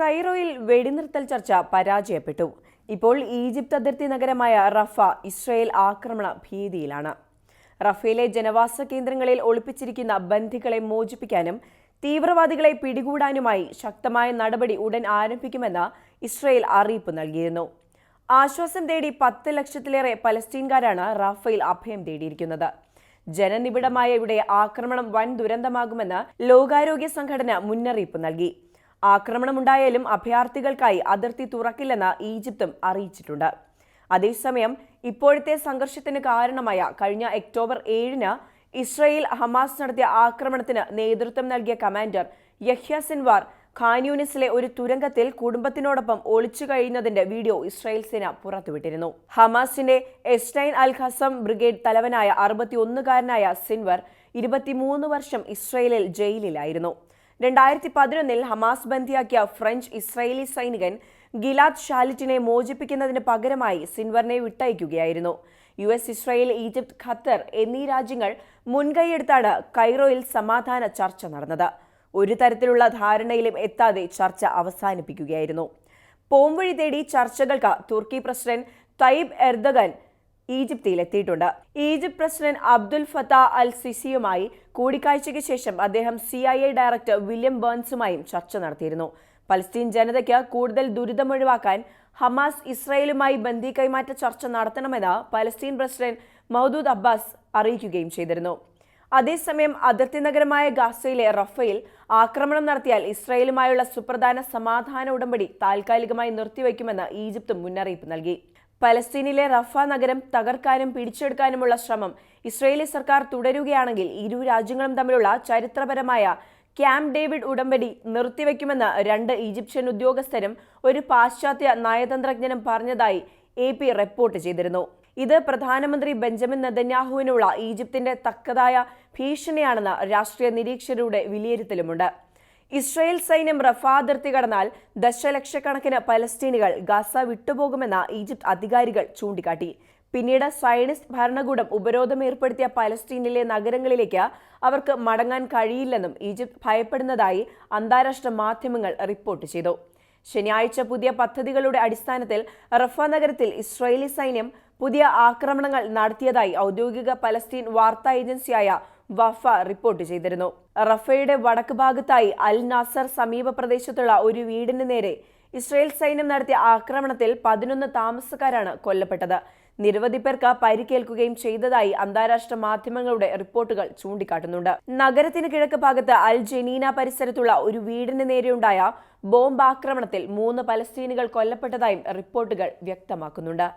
കൈറോയിൽ വെടിനിർത്തൽ ചർച്ച പരാജയപ്പെട്ടു. ഇപ്പോൾ ഈജിപ്ത് അതിർത്തി നഗരമായ റഫ ഇസ്രയേൽ ആക്രമണ ഭീതിയിലാണ്. റഫയിലെ ജനവാസ കേന്ദ്രങ്ങളിൽ ഒളിപ്പിച്ചിരിക്കുന്ന ബന്ധികളെ മോചിപ്പിക്കാനും തീവ്രവാദികളെ പിടികൂടാനുമായി ശക്തമായ നടപടി ഉടൻ ആരംഭിക്കുമെന്ന് ഇസ്രയേൽ അറിയിപ്പ് നൽകിയിരുന്നു. ആശ്വാസം തേടി പത്ത് ലക്ഷത്തിലേറെ പലസ്തീൻകാരാണ് റാഫയിൽ അഭയം തേടിയിരിക്കുന്നത്. ജനനിബിഡമായ ഇവിടെ ആക്രമണം വൻ ദുരന്തമാകുമെന്ന് ലോകാരോഗ്യ സംഘടന മുന്നറിയിപ്പ് നൽകി. ആക്രമണമുണ്ടായാലും അഭയാർത്ഥികൾക്കായി അതിർത്തി തുറക്കില്ലെന്ന് ഈജിപ്തും അറിയിച്ചിട്ടുണ്ട്. അതേസമയം ഇപ്പോഴത്തെ സംഘർഷത്തിന് കാരണമായ കഴിഞ്ഞ ഒക്ടോബർ ഏഴിന് ഇസ്രയേൽ ഹമാസ് നടത്തിയ ആക്രമണത്തിന് നേതൃത്വം നൽകിയ കമാൻഡർ യഹ്യ സിൻവാർ ഖാൻയൂനിസിലെ ഒരു തുരങ്കത്തിൽ കുടുംബത്തിനോടൊപ്പം ഒളിച്ചു കഴിയുന്നതിന്റെ വീഡിയോ ഇസ്രായേൽ സേന പുറത്തുവിട്ടിരുന്നു. ഹമാസിന്റെ എസ്റ്റൈൻ അൽ ഖസം ബ്രിഗേഡ് തലവനായ അറുപത്തിയൊന്നുകാരനായ സിൻവർ ഇരുപത്തിമൂന്ന് വർഷം ഇസ്രയേലിൽ ജയിലിലായിരുന്നു. രണ്ടായിരത്തി പതിനൊന്നിൽ ഹമാസ് ബന്ധിയാക്കിയ ഫ്രഞ്ച് ഇസ്രായേലി സൈനികൻ ഗിലാദ് ഷാലിറ്റിനെ മോചിപ്പിക്കുന്നതിന് പകരമായി സിൻവറിനെ വിട്ടയക്കുകയായിരുന്നു. U S Israel Egypt Qatar എന്നീ രാജ്യങ്ങൾ മുൻകൈയെടുത്താണ് കൈറോയിൽ സമാധാന ചർച്ച നടന്നത്. ഒരു തരത്തിലുള്ള ധാരണയിലും എത്താതെ ചർച്ച അവസാനിപ്പിക്കുകയായിരുന്നു. പോംവഴി തേടി ചർച്ചകൾക്ക് തുർക്കി പ്രസിഡന്റ് തയ്യിബ് എർദഗൻ ഈജിപ്തിൽ എത്തിയിട്ടുണ്ട് Egypt president Abdel Fattah al സിസിയുമായി കൂടിക്കാഴ്ചയ്ക്ക് ശേഷം അദ്ദേഹം സി ഡയറക്ടർ വില്യം ബേൺസുമായും ചർച്ച നടത്തിയിരുന്നു. പലസ്തീൻ ജനതയ്ക്ക് കൂടുതൽ ദുരിതമൊഴിവാക്കാൻ ഹമാസ് ഇസ്രായേലുമായി ബന്ദി കൈമാറ്റ ചർച്ച നടത്തണമെന്ന് പലസ്തീൻ പ്രസിഡന്റ് മൗദൂദ് അബ്ബാസ് അറിയിക്കുകയും ചെയ്തിരുന്നു. അതേസമയം അതിർത്തി നഗരമായ ഗാസയിലെ റഫയിൽ ആക്രമണം നടത്തിയാൽ ഇസ്രായേലുമായുള്ള സുപ്രധാന സമാധാന ഉടമ്പടി താൽക്കാലികമായി നിർത്തിവെക്കുമെന്ന് ഈജിപ്തും മുന്നറിയിപ്പ് നൽകി. പലസ്തീനിലെ റഫ നഗരം തകർക്കാനും പിടിച്ചെടുക്കാനുമുള്ള ശ്രമം ഇസ്രയേലി സർക്കാർ തുടരുകയാണെങ്കിൽ ഇരു രാജ്യങ്ങളും തമ്മിലുള്ള ചരിത്രപരമായ ക്യാമ്പ് ഡേവിഡ് ഉടമ്പടി നിർത്തിവെക്കുമെന്ന് രണ്ട് ഈജിപ്ഷ്യൻ ഉദ്യോഗസ്ഥരും ഒരു പാശ്ചാത്യ നയതന്ത്രജ്ഞനും പറഞ്ഞതായി എ പി റിപ്പോർട്ട് ചെയ്തിരുന്നു. ഇത് പ്രധാനമന്ത്രി ബെഞ്ചമിൻ നെതന്യാഹുവിനുള്ള ഈജിപ്തിന്റെ തക്കതായ ഭീഷണിയാണെന്ന് രാഷ്ട്രീയ നിരീക്ഷകരുടെ വിലയിരുത്തലുമുണ്ട്. ഇസ്രായേൽ സൈന്യം റഫ അതിർത്തി കടന്നാൽ ദശലക്ഷക്കണക്കിന് പലസ്തീനികൾ ഗാസ വിട്ടുപോകുമെന്ന ഈജിപ്ത് അധികാരികൾ ചൂണ്ടിക്കാട്ടി. പിന്നീട് സയനിസ്റ്റ് ഭരണകൂടം ഉപരോധം ഏർപ്പെടുത്തിയ പലസ്തീനിലെ നഗരങ്ങളിലേക്ക് അവർക്ക് മടങ്ങാൻ കഴിയില്ലെന്നും ഈജിപ്ത് ഭയപ്പെടുന്നതായി അന്താരാഷ്ട്ര മാധ്യമങ്ങൾ റിപ്പോർട്ട് ചെയ്തു. ശനിയാഴ്ച പുതിയ പദ്ധതികളുടെ അടിസ്ഥാനത്തിൽ റഫ നഗരത്തിൽ ഇസ്രയേലി സൈന്യം പുതിയ ആക്രമണങ്ങൾ നടത്തിയതായി ഔദ്യോഗിക പലസ്തീൻ വാർത്താ ഏജൻസിയായ വഫ റിപ്പോർട്ട് ചെയ്തിരുന്നു. റഫയുടെ വടക്ക് ഭാഗത്തായി അൽ നാസർ സമീപ പ്രദേശത്തുള്ള ഒരു വീടിന് നേരെ ഇസ്രയേൽ സൈന്യം നടത്തിയ ആക്രമണത്തിൽ പതിനൊന്ന് താമസക്കാരാണ് കൊല്ലപ്പെട്ടത്. നിരവധി പേർക്ക് പരിക്കേൽക്കുകയും ചെയ്തതായി അന്താരാഷ്ട്ര മാധ്യമങ്ങളുടെ റിപ്പോർട്ടുകൾ ചൂണ്ടിക്കാട്ടുന്നുണ്ട്. നഗരത്തിന് കിഴക്ക് ഭാഗത്ത് അൽ ജനീന പരിസരത്തുള്ള ഒരു വീടിന് നേരെയുണ്ടായ ബോംബ് ആക്രമണത്തിൽ മൂന്ന് പലസ്തീനുകൾ കൊല്ലപ്പെട്ടതായും റിപ്പോർട്ടുകൾ വ്യക്തമാക്കുന്നുണ്ട്.